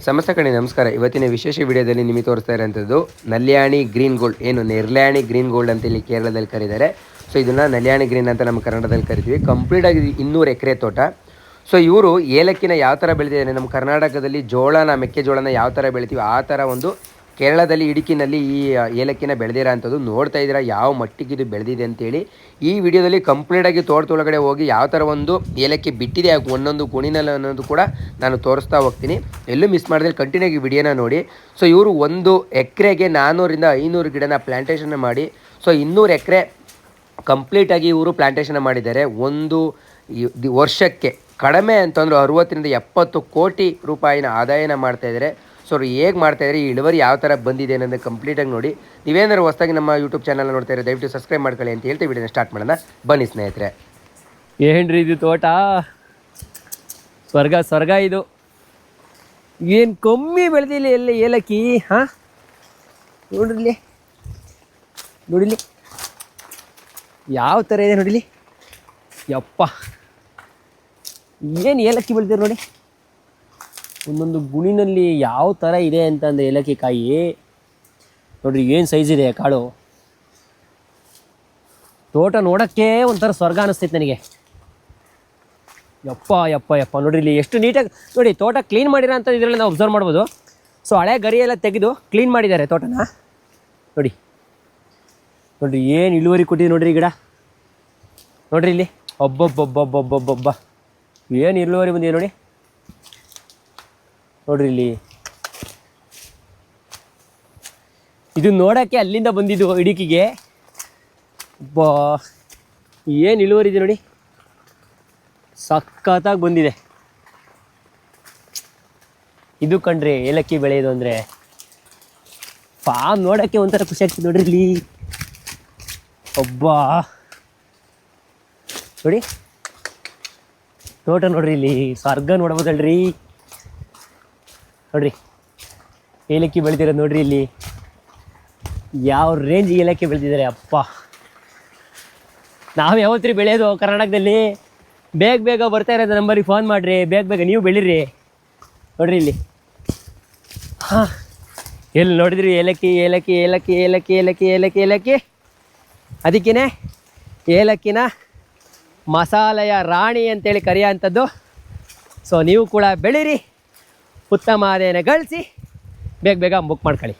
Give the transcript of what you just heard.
ಸಮಸ್ತ ಕಣಿ ನಮಸ್ಕಾರ. ಇವತ್ತಿನ ವಿಶೇಷ ವಿಡಿಯೋದಲ್ಲಿ ನಿಮಗೆ ತೋರಿಸ್ತಾ ಇರೋಂಥದ್ದು ನಲ್ಯಾಣಿ ಗ್ರೀನ್ ಗೋಲ್ಡ್. ಏನು, ನೆರ್ಲ್ಯಾಣಿ ಗ್ರೀನ್ ಗೋಲ್ಡ್ ಅಂತ ಇಲ್ಲಿ ಕೇರಳದಲ್ಲಿ ಕರೀತಾರೆ. ಸೊ, ಇದನ್ನು ನಲ್ಯಾಣಿ ಗ್ರೀನ್ ಅಂತ ನಮ್ಮ ಕರ್ನಾಟಕದಲ್ಲಿ ಕರಿತೀವಿ. ಕಂಪ್ಲೀಟ್ ಆಗಿ ಇನ್ನೂರು ಎಕರೆ ತೋಟ. ಸೊ, ಇವರು ಏಲಕ್ಕಿನ ಯಾವ ಥರ ಬೆಳಿತಿದ್ದಾರೆ? ನಮ್ಮ ಕರ್ನಾಟಕದಲ್ಲಿ ಜೋಳನ, ಮೆಕ್ಕೆಜೋಳನ ಯಾವ ಥರ ಬೆಳಿತೀವಿ? ಆ ಥರ ಒಂದು ಕೇರಳದಲ್ಲಿ ಇಡುಕಿನಲ್ಲಿ ಈ ಏಲಕ್ಕಿನ ಬೆಳೆದಿರೋ ಅಂಥದ್ದು ನೋಡ್ತಾ ಇದ್ದೀರಾ, ಯಾವ ಮಟ್ಟಿಗೆ ಇದು ಬೆಳೆದಿದೆ ಅಂತೇಳಿ. ಈ ವಿಡಿಯೋದಲ್ಲಿ ಕಂಪ್ಲೀಟಾಗಿ ತೋಟದೊಳಗಡೆ ಹೋಗಿ ಯಾವ ಥರ ಒಂದು ಏಲಕ್ಕಿ ಬಿಟ್ಟಿದೆ ಒಂದೊಂದು ಕುಣಿನಲ್ಲಿ ಅನ್ನೋದು ಕೂಡ ನಾನು ತೋರಿಸ್ತಾ ಹೋಗ್ತೀನಿ. ಎಲ್ಲೂ ಮಿಸ್ ಮಾಡಿದ್ರೆ ಕಂಟಿನ್ಯೂ ಆಗಿ ವಿಡಿಯೋನ ನೋಡಿ. ಸೊ ಇವರು ಒಂದು ಎಕರೆಗೆ ನಾನ್ನೂರಿಂದ ಐನೂರು ಗಿಡನ ಪ್ಲ್ಯಾಂಟೇಷನ್ ಮಾಡಿ ಸೊ ಇನ್ನೂರು ಎಕರೆ ಕಂಪ್ಲೀಟಾಗಿ ಇವರು ಪ್ಲ್ಯಾಂಟೇಷನ್ ಮಾಡಿದ್ದಾರೆ. ಒಂದು ವರ್ಷಕ್ಕೆ ಕಡಿಮೆ ಅಂತಂದರೆ ಅರುವತ್ತರಿಂದ ಎಪ್ಪತ್ತು ಕೋಟಿ ರೂಪಾಯಿನ ಆದಾಯನ ಮಾಡ್ತಾ ಇದ್ದಾರೆ. ಸೊ ಅವ್ರು ಹೇಗೆ ಮಾಡ್ತಾ ಇದ್ದಾರೆ ಈ ಇಳುವರಿ ಯಾವ ಥರ ಬಂದಿದೆ ಅನ್ನೋದು ಕಂಪ್ಲೀಟಾಗಿ ನೋಡಿ. ನೀವೇನಾದ್ರು ಹೊಸದಾಗಿ ನಮ್ಮ ಯೂಟ್ಯೂಬ್ ಚಾನಲ್ ನೋಡ್ತಾ ಇದ್ದಾರೆ ದಯವಿಟ್ಟು ಸಬ್ಸ್ಕ್ರೈಬ್ ಮಾಡ್ಕೊಳ್ಳಿ ಅಂತ ಹೇಳ್ತೀವಿ ವಿಡಿಯೋನ ಸ್ಟಾರ್ಟ್ ಮಾಡೋಣ. ಬನ್ನಿ ಸ್ನೇಹಿತರೆ. ಏನ್ರಿ ಇದು ತೋಟ? ಸ್ವರ್ಗ ಸ್ವರ್ಗ ಇದು. ಏನು ಕಮ್ಮಿ ಬೆಳೆದಿಲ್ಲ ಎಲ್ಲ ಏಲಕ್ಕಿ, ಹಾಂ? ನೋಡ್ರಿಲಿ. ನೋಡಿಲಿ ಯಾವ ಥರ ಇದೆ ನೋಡಿಲಿ ಯಪ್ಪ. ಏನು ಏಲಕ್ಕಿ ಬೆಳೆದಿರ ನೋಡಿ. ಒಂದೊಂದು ಗುಣಿನಲ್ಲಿ ಯಾವ ಥರ ಇದೆ ಅಂತಂದ್ರೆ ಏಲಕ್ಕಿ ಕಾಯಿ. ನೋಡ್ರಿ ಏನು ಸೈಜ್ ಇದೆ ಕಾಳು. ತೋಟ ನೋಡೋಕ್ಕೆ ಒಂಥರ ಸ್ವರ್ಗ ಅನ್ನಿಸ್ತೈತೆ ನನಗೆ. ಯಪ್ಪ ಯಪ್ಪ ಯಪ್ಪ. ನೋಡ್ರಿ ಇಲ್ಲಿ ಎಷ್ಟು ನೀಟಾಗಿ ನೋಡಿ, ತೋಟ ಕ್ಲೀನ್ ಮಾಡಿರೋ ಅಂತ ಇದರಲ್ಲಿ ನಾವು ಅಬ್ಸರ್ವ್ ಮಾಡ್ಬೋದು. ಸೊ ಹಳೆ ಗರಿ ಎಲ್ಲ ತೆಗೆದು ಕ್ಲೀನ್ ಮಾಡಿದ್ದಾರೆ ತೋಟನ. ನೋಡಿ. ನೋಡ್ರಿ ಏನು ಇಳುವರಿ ಕೊಟ್ಟಿದೆ ನೋಡ್ರಿ ಗಿಡ. ನೋಡ್ರಿ ಇಲ್ಲಿ. ಒಬ್ಬೊಬ್ಬೊಬ್ಬೊಬ್ಬೊಬ್ಬೊಬ್ಬ ಏನು ಇಳುವರಿ ಬಂದಿದೆ ನೋಡಿ. ನೋಡ್ರಿ ಇಲ್ಲಿ. ಇದು ನೋಡೋಕ್ಕೆ ಅಲ್ಲಿಂದ ಬಂದಿದ್ದು ಇಡುಕಿಗೆ. ಬಾ, ಏನು ಇಳುವರಿ ಇದೆ ನೋಡಿ. ಸಖತ್ತಾಗಿ ಬಂದಿದೆ. ಇದು ಕಣ್ರಿ ಏಲಕ್ಕಿ ಬೆಳೆಯೋದು ಅಂದರೆ ಫಾರ್ಮ್ ನೋಡೋಕ್ಕೆ ಒಂಥರ ಖುಷಿ ಆಗ್ತದೆ ನೋಡ್ರಿ ಇಲ್ಲಿ. ಒಬ್ಬ ನೋಡಿ. ತೋಟ ನೋಡ್ರಿ ಇಲ್ಲಿ, ಸ್ವರ್ಗ ನೋಡ್ಬೋದಲ್ರಿ. ನೋಡ್ರಿ. ಏಲಕ್ಕಿ ಬೆಳೆದಿರೋದು ನೋಡ್ರಿ ಇಲ್ಲಿ. ಯಾವ ರೇಂಜ್ ಏಲಕ್ಕಿ ಬೆಳೆದಿದ್ದಾರೆ ಅಪ್ಪ. ನಾವು ಯಾವತ್ತಿ ಬೆಳೆಯೋದು ಕರ್ನಾಟಕದಲ್ಲಿ? ಬೇಗ ಬೇಗ ಬರ್ತಾ ಇರೋದು ನಂಬರಿಗೆ ಫೋನ್ ಮಾಡಿರಿ. ಬೇಗ ಬೇಗ ನೀವು ಬೆಳೀರಿ. ನೋಡ್ರಿ ಇಲ್ಲಿ. ಹಾಂ. ಎಲ್ಲಿ ನೋಡಿದ್ರಿ ಏಲಕ್ಕಿ ಏಲಕ್ಕಿ ಏಲಕ್ಕಿ ಏಲಕ್ಕಿ ಏಲಕ್ಕಿ ಏಲಕ್ಕಿ ಏಲಕ್ಕಿ? ಅದಕ್ಕೇ ಏಲಕ್ಕಿನ ಮಸಾಲೆಯ ರಾಣಿ ಅಂತೇಳಿ ಕರೆಯೋ ಅಂಥದ್ದು ಸೊ ನೀವು ಕೂಡ ಬೆಳೀರಿ. ಉತ್ತಮ ಆದಾಯನ ಗಳಿಸಿ ಬೇಗ ಬೇಗ ಬುಕ್ ಮಾಡ್ಕೊಳ್ಳಿ.